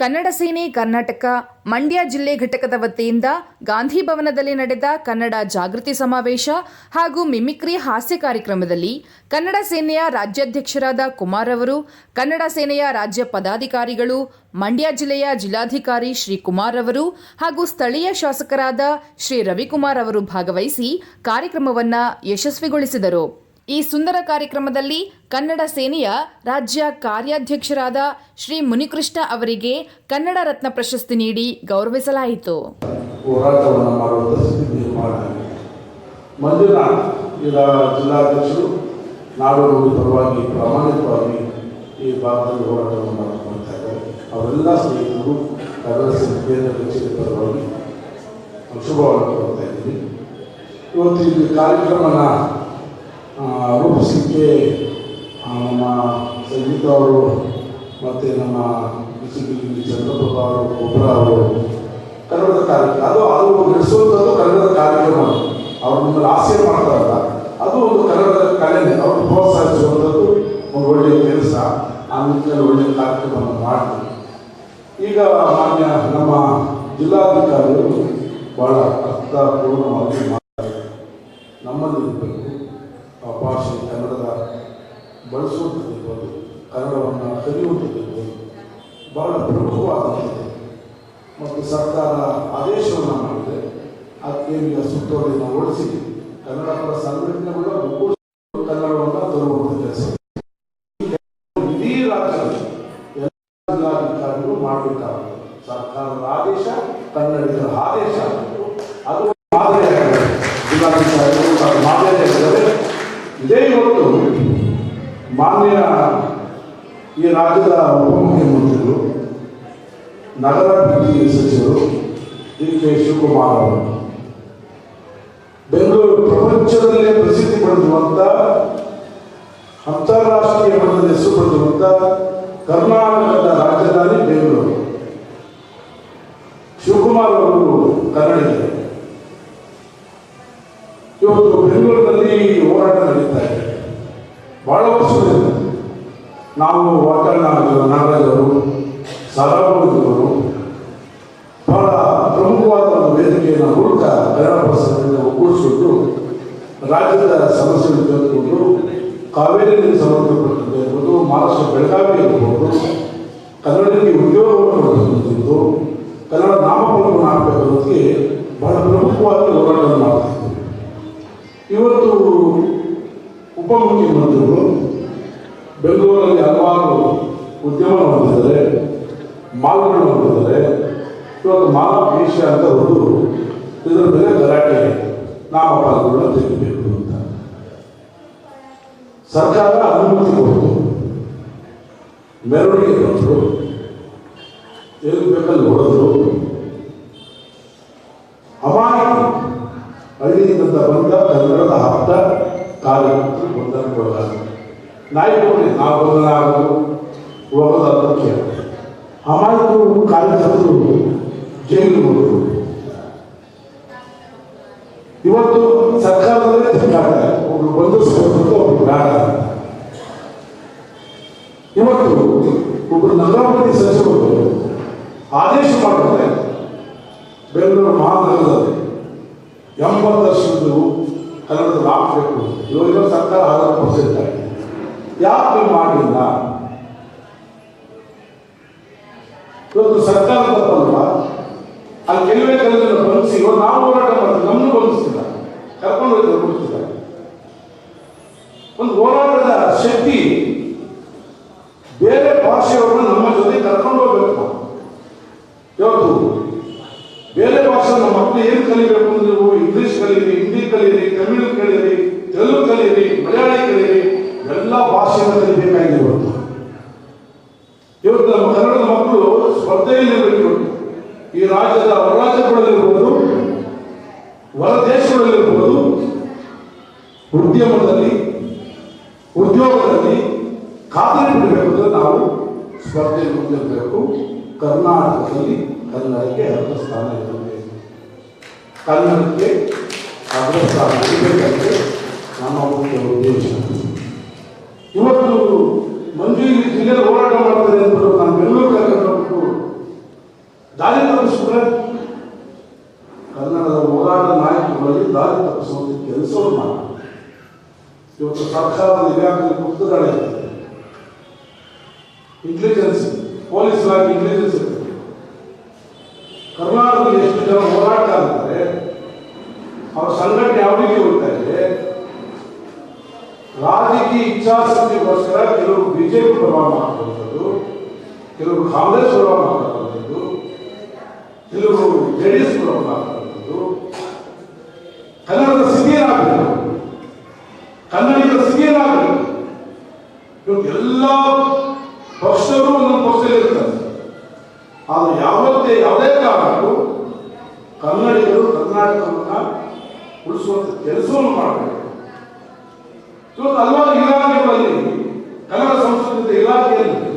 ಕನ್ನಡ ಸೇನೆ, ಕರ್ನಾಟಕ, ಮಂಡ್ಯ ಜಿಲ್ಲೆ ಘಟಕದ ವತಿಯಿಂದ ಗಾಂಧಿ ಭವನದಲ್ಲಿ ನಡೆದ ಕನ್ನಡ ಜಾಗೃತಿ ಸಮಾವೇಶ ಹಾಗೂ ಮಿಮಿಕ್ರಿ ಹಾಸ್ಯ ಕಾರ್ಯಕ್ರಮದಲ್ಲಿ ಕನ್ನಡ ಸೇನೆಯ ರಾಜ್ಯಾಧ್ಯಕ್ಷರಾದ ಕುಮಾರ್ ಅವರು, ಕನ್ನಡ ಸೇನೆಯ ರಾಜ್ಯ ಪದಾಧಿಕಾರಿಗಳು, ಮಂಡ್ಯ ಜಿಲ್ಲೆಯ ಜಿಲ್ಲಾಧಿಕಾರಿ ಶ್ರೀ ಕುಮಾರ್ ಅವರು ಹಾಗೂ ಸ್ಥಳೀಯ ಶಾಸಕರಾದ ಶ್ರೀ ರವಿಕುಮಾರ್ ಅವರು ಭಾಗವಹಿಸಿ ಕಾರ್ಯಕ್ರಮವನ್ನು ಯಶಸ್ವಿಗೊಳಿಸಿದರು. ಈ ಸುಂದರ ಕಾರ್ಯಕ್ರಮದಲ್ಲಿ ಕನ್ನಡ ಸೇನೆಯ ರಾಜ್ಯ ಕಾರ್ಯಾಧ್ಯಕ್ಷರಾದ ಶ್ರೀ ಮುನಿಕೃಷ್ಣ ಅವರಿಗೆ ಕನ್ನಡ ರತ್ನ ಪ್ರಶಸ್ತಿ ನೀಡಿ ಗೌರವಿಸಲಾಯಿತು. ಇವತ್ತು ಈ ಕಾರ್ಯಕ್ರಮನ ರೂಪಿಸಲಿಕ್ಕೆ ನಮ್ಮ ಸಂಗೀತ ಅವರು ಮತ್ತು ನಮ್ಮ ಚಂದ್ರಪ್ರಭಾ ಅವರು ಗೊಬ್ಬರ ಅವರು, ಕನ್ನಡದ ಕಾರ್ಯಕ್ರಮ ಅದು ಅದು ನಡೆಸುವಂಥದ್ದು ಕನ್ನಡದ ಕಾರ್ಯಕ್ರಮ ಅವರು ನಮ್ಮಲ್ಲಿ ಆಸೆ ಮಾಡ್ತಾರಲ್ಲ, ಅದು ಒಂದು ಕನ್ನಡದ ಕಲೆನೇ. ಅವರು ಪ್ರೋತ್ಸಾಹಿಸುವಂಥದ್ದು ಒಂದು ಒಳ್ಳೆಯ ಕೆಲಸ, ಆ ನಿಟ್ಟಿನಲ್ಲಿ ಒಳ್ಳೆಯ ಕಾರ್ಯಕ್ರಮವನ್ನು ಮಾಡ್ತೀವಿ ಈಗ ಮಾನ್ಯ ನಮ್ಮ ಜಿಲ್ಲಾಧಿಕಾರಿಗಳು ಬಹಳ ಅರ್ಥಪೂರ್ಣವಾಗಿ ಮಾಡ್ತಾರೆ ನಮ್ಮಲ್ಲಿ ಭಾಷೆ ಕನ್ನಡದ ಬಳಸುವಂಥದ್ದಿರ್ಬೋದು ಕನ್ನಡವನ್ನು ಕಲಿಯುವಂಥದ್ದಿರ್ಬೋದು ಬಹಳ ಪ್ರಮುಖವಾದಂಥದ್ದು ಮತ್ತು ಸರ್ಕಾರ ಆದೇಶವನ್ನು ಮಾಡಿದೆ. ಆ ಕೇಂದ್ರ ಸುತ್ತೋಲೆಯನ್ನು ಓಡಿಸಿ ಕನ್ನಡ ಪರ ಸಂಘಟನೆಗಳ ಕನ್ನಡವನ್ನು ತರುವಂಥ ಕೆಲಸ. ಇಡೀ ರಾಜ್ಯದಲ್ಲಿ ಎಲ್ಲ ಜಿಲ್ಲಾಧಿಕಾರಿಗಳು ಮಾಡಬೇಕಾಗುತ್ತೆ. ಸರ್ಕಾರದ ಆದೇಶ, ಕನ್ನಡಿಗರ ಆದೇಶ ಅದು ಮಾದರಿಯಾಗಿದೆ ಮಾನ್ಯ ಈ ರಾಜ್ಯದ ಉಪಮುಖ್ಯಮಂತ್ರಿಗಳು ನಗರಾಭಿವೃದ್ಧಿ ಸಚಿವರು ಡಿ ಕೆ ಶಿವಕುಮಾರ್ ಅವರು. ಬೆಂಗಳೂರು ಪ್ರಪಂಚದಲ್ಲೇ ಪ್ರಸಿದ್ಧಿ ಪಡೆದಿರುವಂಥ ಅಂತಾರಾಷ್ಟ್ರೀಯ ಮಟ್ಟದಲ್ಲಿ ಹೆಸರು ಪಡೆದಿರುವಂಥ ಕರ್ನಾಟಕದ ರಾಜಧಾನಿ ಬೆಂಗಳೂರು. ಶಿವಕುಮಾರ್ ಅವರು ಕನ್ನಡಿಗರು ಇವತ್ತು ಬೆಂಗಳೂರಿನಲ್ಲಿ ಹೋರಾಟ ನಡೀತಾ ಇದೆ. ಬಹಳ ವರ್ಷಗಳಿಂದ. ನಾವು ನಾಗರಾಜ್ ಅವರು ಸದಾಪುರದವರು ಬಹಳ ಪ್ರಮುಖವಾದ ಒಂದು ವೇದಿಕೆಯನ್ನು ಹುಡುಕ ಕನ್ನಡ ಒಗ್ಗೂಡಿಸಿಕೊಂಡು ರಾಜ್ಯದ ಸಮಸ್ಯೆಗಳು ತೆಗೆದುಕೊಂಡು ಕಾವೇರಿ ನೀರು ಇರ್ಬೋದು ಮಹಾರಾಷ್ಟ್ರ ಬೆಳಗಾವಿ ಇರ್ಬೋದು ಕನ್ನಡಕ್ಕೆ ಉದ್ಯೋಗವನ್ನು ಕೊಡುವಂಥದ್ದು ಕನ್ನಡ ನಾಮಫಲಕವನ್ನು ಹಾಕಬೇಕು ಅನ್ನೋದಕ್ಕೆ ಬಹಳ ಪ್ರಮುಖವಾಗಿ ಹೋರಾಟವನ್ನು ಮಾಡ್ತಿದ್ದರು ಇವತ್ತು ಉಪಮುಖ್ಯಮಂತ್ರಿಗಳು ಬೆಂಗಳೂರಲ್ಲಿ ಹಲವಾರು ಉದ್ಯಮ ಹೊಂದಿದ್ದಾರೆ ಮಾಲ್ಗಳು ಹೊಂದಿದ್ದಾರೆ ಇವತ್ತು ಮಾಲ ಏಷ್ಯಾ ಅಂತ ಒಂದು ಇದರ ಮೇಲೆ ಗಲಾಟೆ. ನಾಮಫಲಗಳನ್ನು ತೆಗಿಬೇಕು ಅಂತ. ಸರ್ಕಾರ ಅನುಮತಿ ಕೊಟ್ಟು ಮೆರವಣಿಗೆ ಬಂದರು ಎಲ್ಲಿ ಬೇಕಲ್ಲಿ ಹೊಡೆದ್ರು. ಅಮಾಯಕ ಹಳ್ಳಿಯಿಂದ ಬಂದ ಕನ್ನಡದ ಹಬ್ಬ. ಕಾರ್ಯಕರ್ತರು ಬಂಧನಗೊಳ್ಳಲಾಗ ನಾಯಕರು ನಾವು ಬಂಧನ ಆಗೋದು ಹೋಗೋದು ಅದಕ್ಕೆ ಅಮಾಯಕರು ಕಾರ್ಯಕರ್ತರು ಜೈಲು ಇವತ್ತು ಸರ್ಕಾರದಲ್ಲೇ ತಿರುಗಾಟ ಒಬ್ರು ಬಂಧಿಸಬೇಕು ಒಬ್ರು ಬೇಡ. ಇವತ್ತು ಒಬ್ಬರು ನಗರಾಭಿವೃದ್ಧಿ ಸಚಿವರು ಆದೇಶ ಮಾಡಿದ್ರೆ ಬೆಂಗಳೂರು ಮಹಾನಗರದಲ್ಲಿ ಎಂಬತ್ತರಷ್ಟು ಕನ್ನಡದಲ್ಲಿ ಹಾಕಬೇಕು ಇವಾಗ ಸರ್ಕಾರ ಆಧಾರ ಪರ್ಸೆಂಟ್ ಆಗಿದೆ ಯಾಕೆ ನೀವು ಮಾಡಲಿಲ್ಲ ಇವತ್ತು ಸರ್ಕಾರ ತಪ್ಪಲ್ವಾ ಅಲ್ಲಿ ಕೆಲವೇ ಕಲ್ಲನ್ನು ಬಂಧಿಸಿ ಇವಾಗ ನಾವು ಹೋರಾಟ ಮಾಡ್ತೀವಿ. ನಮ್ಮನ್ನು ಬಂಧಿಸ್ತಿಲ್ಲ ಕರ್ಕೊಂಡು ಹೋಗಿ ಬಿಡ್ತಿದ್ದಾರೆ ಒಂದು ಹೋರಾಟದ ಶಕ್ತಿ ಬೇರೆ ಭಾಷೆಯವ್ರನ್ನ ನಮ್ಮ ಜೊತೆ ಕರ್ಕೊಂಡು ಹೋಗ್ಬೇಕು. ಇವತ್ತು ಬೇರೆ ಭಾಷೆ ನಮ್ಮ ಮಕ್ಕಳು ಏನು ಕಲಿಬೇಕು ಅಂದ್ರೆ ಇಂಗ್ಲಿಷ್ ಕಲೀರಿ ಕಲೀರಿ ಮಲಯಾಳಿ ಕಲೀರಿ ಎಲ್ಲ ಕಲಿಬೇಕಾಗಿದೆ ಇವತ್ತು ಇವತ್ತು ನಮ್ಮ ಕನ್ನಡದ ಮಕ್ಕಳು ಸ್ಪರ್ಧೆಯಲ್ಲಿರಬೇಕು. ಈ ರಾಜ್ಯದ ಹೊರ ರಾಜ್ಯಗಳಲ್ಲಿರ್ಬೋದು ಹೊರ ದೇಶಗಳಲ್ಲಿರ್ಬೋದು ಉದ್ಯಮದಲ್ಲಿ, ಉದ್ಯೋಗದಲ್ಲಿ ಖಾತರಿ ಬಿಡಬೇಕು ನಾವು ಸ್ಪರ್ಧೆ ಮುಂದಿರಬೇಕು. ಕರ್ನಾಟಕದಲ್ಲಿ ಕನ್ನಡಕ್ಕೆ ಅಗ್ರಸ್ಥಾನ ಇರಬೇಕು. ಕನ್ನಡಕ್ಕೆ ಅಗ್ರಸ್ಥಾನ ಇರಬೇಕಂತೆ ನಮ್ಮ ಮುಖ್ಯ ಉದ್ದೇಶ ಇವತ್ತು ಮಂಜೂರಿ ಜಿಲ್ಲೆ ಹೋರಾಟ ಮಾಡ್ತಾರೆ ಅಂತ ನಾನು ಬೆಂಗಳೂರು ಕರ್ಕೊಂಡು ದಾರಿ ತಪ್ಪಿಸಿದ್ರೆ ಕನ್ನಡದ ಹೋರಾಟ ನಾಯಕರುಗಳಿಗೆ ದಾರಿ ತಪ್ಪಿಸುವಂತ ಕೆಲಸವನ್ನು ಮಾಡಿ ಇವತ್ತು ಸರ್ಕಾರದ ಇಲಾಖೆ ಆಗ್ತದೆ ಇಂಟೆಲಿಜೆನ್ಸ್ ಪೊಲೀಸ್ ಇಲಾಖೆ ಇಂಟೆಲಿಜೆನ್ಸ್ ಕರ್ನಾಟಕದಲ್ಲಿ ಎಷ್ಟು ಜನ ಹೋರಾಟ ಆಗಿದ್ದಾರೆ ಅವರ ಸಂಘಟನೆ ಯಾವ ರೀತಿ ಹೋಗ್ತಾ ಇದೆ ರಾಜಕೀಯ ಇಚ್ಛಾಶಕ್ತಿಗೋಸ್ಕರ ಕೆಲವರು ಬಿಜೆಪಿ ಪ್ರಭಾವ ಮಾಡುವಂಥದ್ದು ಕೆಲವರು ಕಾಂಗ್ರೆಸ್ ಪ್ರಭಾವ ಮಾಡುವಂಥದ್ದು ಕೆಲವರು ಜೆ ಡಿ ಎಸ್ ಪ್ರಭಾವ ಮಾಡುವಂಥದ್ದು ಕನ್ನಡದ ಸ್ಥಿತಿ ಏನಾಗಬೇಕು ಕನ್ನಡಿಗರ ಸ್ಥಿತಿ ಏನಾಗಬೇಕು ಇವತ್ತು ಎಲ್ಲ ಪಕ್ಷರು ಒಂದೊಂದು ಪಕ್ಷದಲ್ಲಿ ಇರ್ತಾರೆ. ಆದರೆ ಯಾವತ್ತೇ ಯಾವುದೇ ಕಾರಣಕ್ಕೂ ಕನ್ನಡಿಗರು ಕರ್ನಾಟಕವನ್ನು ಉಳಿಸುವಂಥ ಕೆಲಸವನ್ನು ಮಾಡಬೇಕು. ಇವತ್ತು ಹಲವಾರು ಇಲಾಖೆಗಳಲ್ಲಿ ಕನ್ನಡ ಸಂಸ್ಕೃತಿ ಇಲಾಖೆಯಲ್ಲಿ